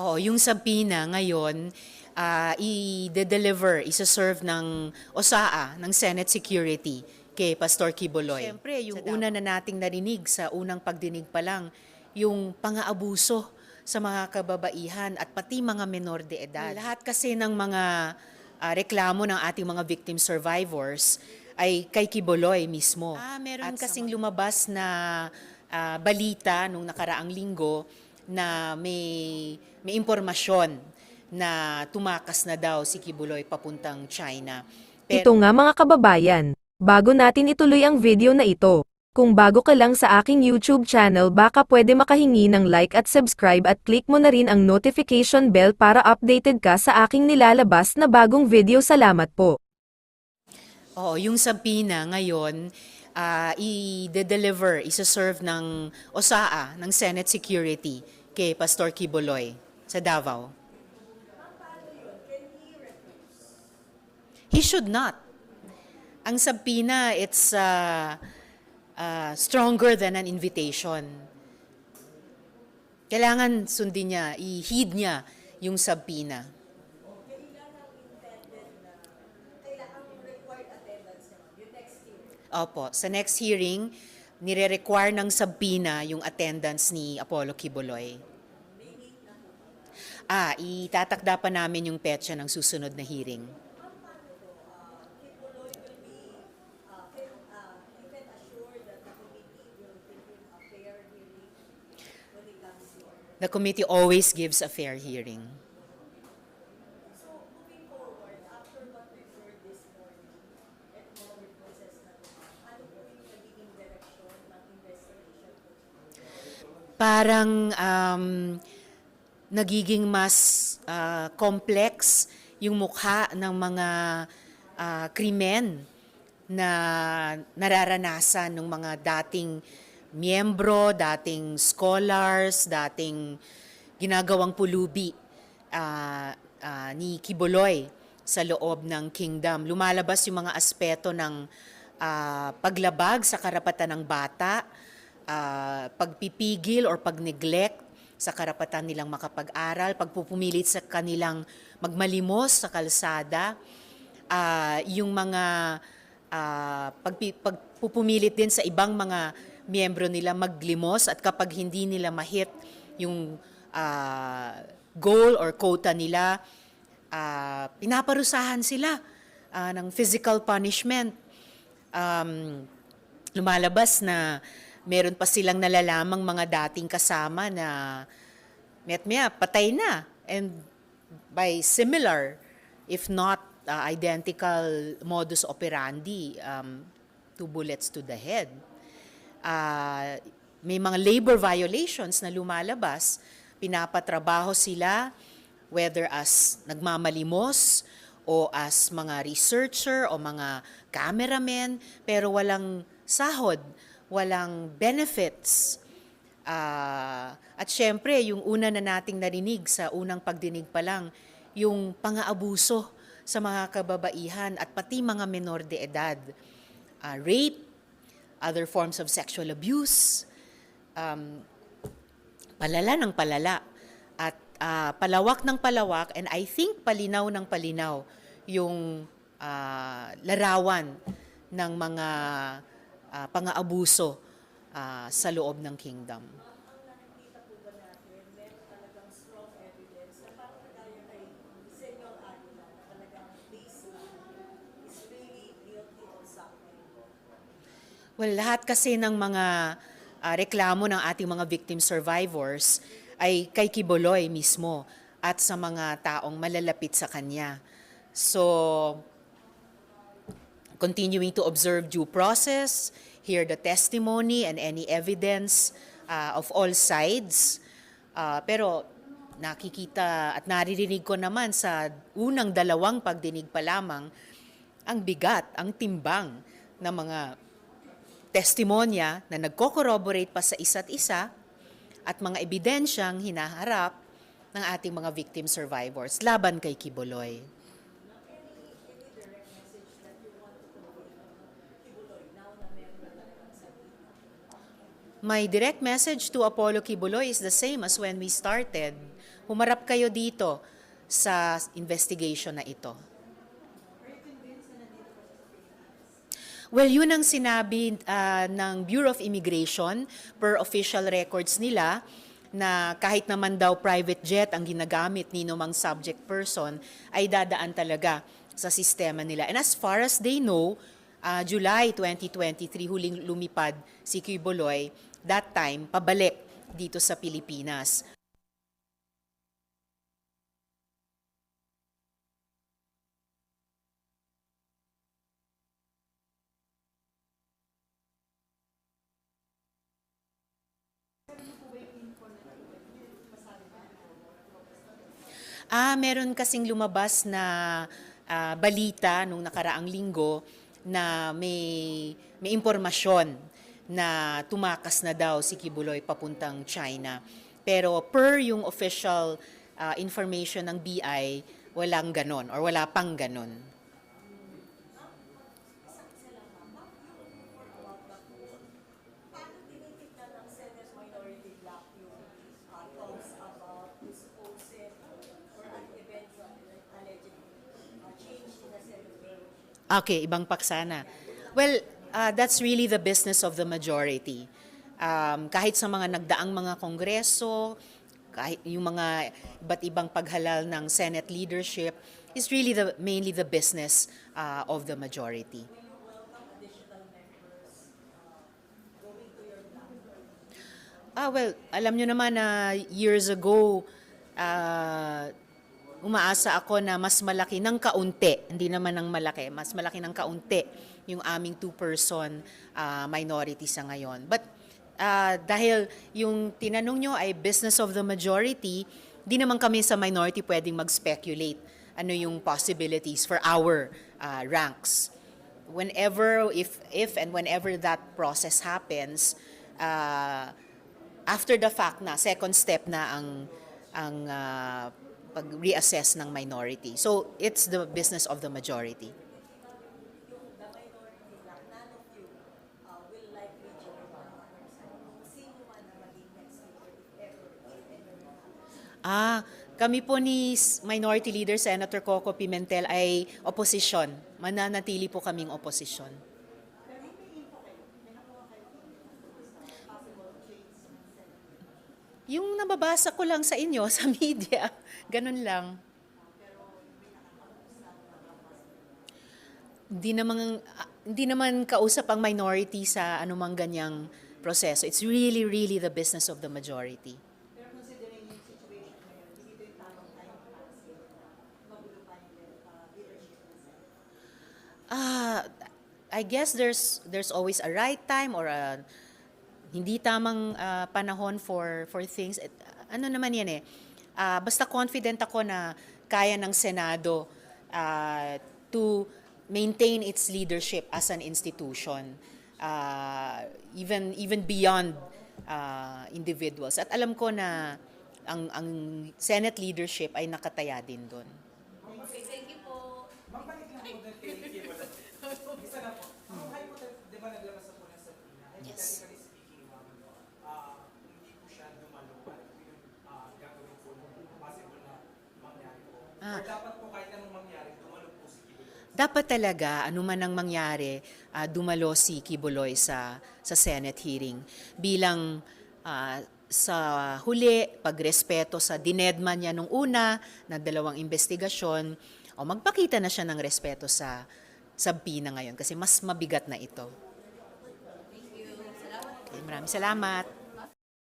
Oo, yung sabina ngayon, ah, i-deliver, isa-serve ng OSAA, ng Senate Security, kay Pastor Kiboloy. Siyempre, yung una na nating narinig sa unang pagdinig pa lang, yung pang-aabuso sa mga kababaihan at pati mga menor de edad. Lahat kasi ng mga ah, reklamo ng ating mga victim survivors ay kay Kiboloy mismo. Ah, meron kasing lumabas na ah, balita nung nakaraang linggo na may may impormasyon na tumakas na daw si Kibuloy papuntang China. Ito nga mga kababayan, bago natin ituloy ang video na ito. Kung bago ka lang sa aking YouTube channel baka pwede makahingi ng like at subscribe at click mo na rin ang notification bell para updated ka sa aking nilalabas na bagong video. Salamat po. Oo, yung sabina ngayon, ah, i-deliver, isa-serve ng OSAA, ng Senate Security, kay Pastor Kibuloy sa Davao. He should not. Ang sabina, it's ah, ah, stronger than an invitation. Kailangan sundin niya, i-heed niya yung sabina. Opo, sa next hearing, nire-require ng sabina yung attendance ni Apollo Kibuloy. Ah, itatakda pa namin yung petsa ng susunod na hearing. The committee always gives a fair hearing. Parang um, nagiging mas ah, complex yung mukha ng mga ah, krimen na nararanasan ng mga dating miyembro, dating scholars, dating ginagawang pulubi ah, ah, ni Kiboloy sa loob ng kingdom. Lumalabas yung mga aspeto ng ah, paglabag sa karapatan ng bata, ah, pagpipigil or pag-neglect sa karapatan nilang makapag-aral, pagpupumilit sa kanilang magmalimos sa kalsada, ah, yung mga ah, pagpi- pagpupumilit din sa ibang mga miyembro nila maglimos at kapag hindi nila mahit yung ah, goal or quota nila, ah, pinaparusahan sila ah, ng physical punishment. Um, lumalabas na meron pa silang nalalamang mga dating kasama na met maya patay na. And by similar if not uh, identical modus operandi um, two bullets to the head. Ah, may mga labor violations na lumalabas. Pinapatrabaho sila whether as nagmamalimos o as mga researcher o mga cameramen pero walang sahod walang benefits. Ah, at syempre, yung una na nating narinig sa unang pagdinig pa lang, yung pang-aabuso sa mga kababaihan at pati mga menor de edad. Ah, rape, other forms of sexual abuse, um, palala ng palala. At ah, palawak ng palawak, and I think palinaw ng palinaw yung ah, larawan ng mga ah, pang-aabuso ah, sa loob ng kingdom. Well, lahat kasi ng mga ah, reklamo ng ating mga victim survivors ay kay Kiboloy mismo at sa mga taong malalapit sa kanya. So, continuing to observe due process, hear the testimony and any evidence uh, of all sides. Uh, pero nakikita at naririnig ko naman sa unang dalawang pagdinig pa lamang ang bigat, ang timbang ng mga testimonya na nagko-corroborate pa sa isa't isa at mga ebidensyang hinaharap ng ating mga victim survivors laban kay Kiboloy. My direct message to Apollo Kibuloy is the same as when we started. humarap kayo dito sa investigation na ito. Well, yun ang sinabi ah, ng Bureau of Immigration per official records nila na kahit naman daw private jet ang ginagamit ni mang subject person ay dadaan talaga sa sistema nila. And as far as they know, ah, July 2023 huling lumipad si Cuy Boloy, that time pabalik dito sa Pilipinas. Ah, meron kasing lumabas na ah, balita nung nakaraang linggo na may may impormasyon na tumakas na daw si Kibuloy papuntang China. Pero per yung official ah, information ng BI, walang ganon or wala pang ganon. uh, uh? Okay, ibang paksana. Well, uh, that's really the business of the majority. Um, kahit sa mga nagdaang mga kongreso, kahit yung mga iba't ibang paghalal ng Senate leadership, is really the mainly the business uh, of the majority. Ah, well, alam nyo naman na years ago, ah, umaasa ako na mas malaki ng kaunti, hindi naman ng malaki, mas malaki ng kaunti yung aming two-person ah, minority sa ngayon. But ah, dahil yung tinanong nyo ay business of the majority, di naman kami sa minority pwedeng mag-speculate ano yung possibilities for our ah, ranks. Whenever if if and whenever that process happens uh, after the fact na second step na ang ang uh, pag-reassess ng minority. So it's the business of the majority The minority bloc, none of you uh, will likely join the other side. Sino man ang maging next speaker if ever, if ever. Ah kami po ni Minority Leader Senator Coco Pimentel ay opposition mananatili po kaming opposition Yung nababasa ko lang sa inyo, sa media, ganun lang. Hindi naman, ah, hindi naman kausap ang minority sa anumang ganyang proseso. It's really, really the business of the majority. Pero considering yung situation ngayon, hindi ito yung tamang time para sa magulo pa yung uh, leadership ng Senate. Ah, I guess there's there's always a right time or a hindi tamang ah, panahon for for things. Ano naman 'yan eh. Ah, basta confident ako na kaya ng Senado ah, to maintain its leadership as an institution. Ah, even even beyond ah, individuals. At alam ko na ang ang Senate leadership ay nakataya din doon. Mabalik lang po doon kay Kim. Isa na po. Yung hypothetical, di ba naglabas na po ng Sabrina? Yes. Hypothetically speaking, ma'am, ah, hindi po siya dumalo. Ano po yung ah, gagawin po nung possible na mangyari po? Ah. Or dapat po kahit anong mangyari, dumalo po si Kim. Dapat talaga anuman ang mangyari ah, dumalo si Kibuloy sa sa Senate hearing bilang ah, sa huli pagrespeto sa dinedma niya nung una na dalawang investigasyon o magpakita na siya ng respeto sa sa na ngayon kasi mas mabigat na ito. Thank you. Maraming salamat.